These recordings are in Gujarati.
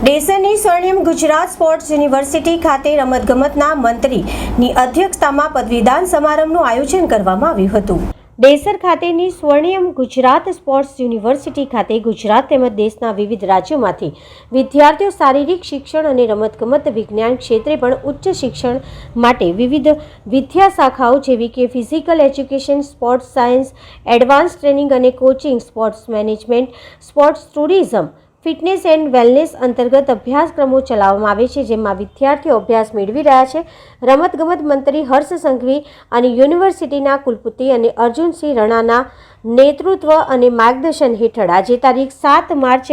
ડેસરની સ્વર્ણિમ ગુજરાત સ્પોર્ટ્સ યુનિવર્સિટી ખાતે રમતગમતના મંત્રીની અધ્યક્ષતામાં પદવીદાન સમારંભનું આયોજન કરવામાં આવ્યું હતું. ડેસર ખાતેની સ્વર્ણિમ ગુજરાત સ્પોર્ટ્સ યુનિવર્સિટી ખાતે ગુજરાત તેમજ દેશના વિવિધ રાજ્યોમાંથી વિદ્યાર્થીઓ શારીરિક શિક્ષણ અને રમતગમત વિજ્ઞાન ક્ષેત્રે પણ ઉચ્ચ શિક્ષણ માટે વિવિધ વિદ્યા શાખાઓ જેવી કે physical education, sports science, advance training અને coaching, sports management, sports tourism fitness and wellness અંતર્ગત અભ્યાસક્રમો ચલાવવામાં આવે છે, જેમાં વિદ્યાર્થીઓ અભ્યાસ મેળવી રહ્યા છે. રમતગમત મંત્રી હર્ષ સંઘવી અને યુનિવર્સિટીના કુલપતિ અને અર્જુનસિંહ રણાના નેતૃત્વ અને માર્ગદર્શન હેઠળ આજે તારીખ સાત માર્ચ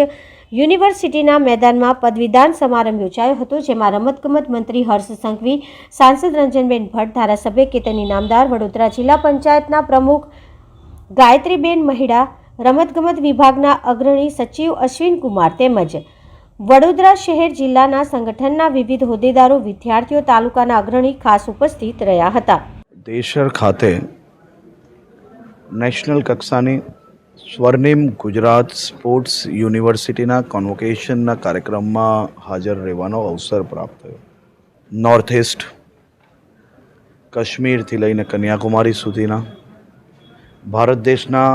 યુનિવર્સિટીના મેદાનમાં પદવીદાન સમારંભ યોજાયો હતો, જેમાં રમતગમત મંત્રી હર્ષ સંઘવી, સાંસદ રંજનબેન ભટ્ટ, ધારાસભ્ય કેતન ઇનામદાર વડોદરા જિલ્લા પંચાયતના પ્રમુખ ગાયત્રીબેન મહિડા રમતગમત વિભાગના અગ્રણી સચિવ અશ્વિન કુમાર તેમજ વડોદરા શહેર જિલ્લાના સંગઠનના વિવિધ હોદ્દેદારો વિદ્યાર્થીઓ તાલુકાના અગ્રણી ખાસ ઉપસ્થિત રહ્યા હતા. દેશર ખાતે નેશનલ કક્ષાની સ્વર્ણિમ ગુજરાત સ્પોર્ટ્સ યુનિવર્સિટીના કોન્વોકેશનના કાર્યક્રમમાં હાજર રહેવાનો અવસર પ્રાપ્ત થયો. નોર્થ ઇસ્ટ કાશ્મીરથી લઈને કન્યાકુમારી સુધીના ભારત દેશના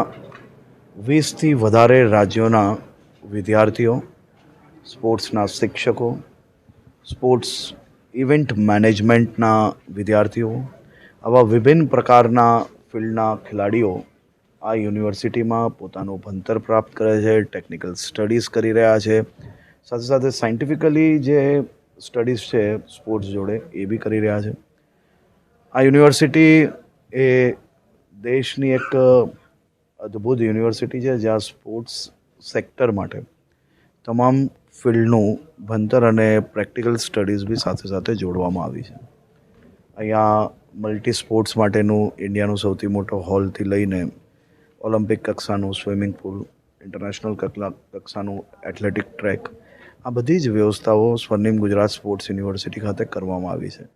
વીસથી વધારે રાજ્યોના વિદ્યાર્થીઓ, સ્પોર્ટ્સના શિક્ષકો, સ્પોર્ટ્સ ઇવેન્ટ મેનેજમેન્ટના વિદ્યાર્થીઓ, આવા વિભિન્ન પ્રકારના ફિલ્ડના ખેલાડીઓ આ યુનિવર્સિટીમાં પોતાનું ભણતર પ્રાપ્ત કરે છે, ટેકનિકલ સ્ટડીઝ કરી રહ્યા છે. સાથે સાથે સાયન્ટિફિકલી જે સ્ટડીઝ છે સ્પોર્ટ્સ જોડે એ બી કરી રહ્યા છે. આ યુનિવર્સિટી એ દેશની એક અદ્ભુત યુનિવર્સિટી છે, જ્યાં સ્પોર્ટ્સ સેક્ટર માટે તમામ ફિલ્ડનું ભણતર અને પ્રેક્ટિકલ સ્ટડીઝ બી સાથે સાથે જોડવામાં આવી છે. અહીંયા મલ્ટી સ્પોર્ટ્સ માટેનું ઇન્ડિયાનું સૌથી મોટો હોલથી લઈને ઓલિમ્પિક કક્ષાનું, સ્વિમિંગ પુલ, ઇન્ટરનેશનલ કક્ષાનું એથ્લેટિક ટ્રેક, આ બધી જ વ્યવસ્થાઓ સ્વર્ણિમ ગુજરાત સ્પોર્ટ્સ યુનિવર્સિટી ખાતે કરવામાં આવી છે.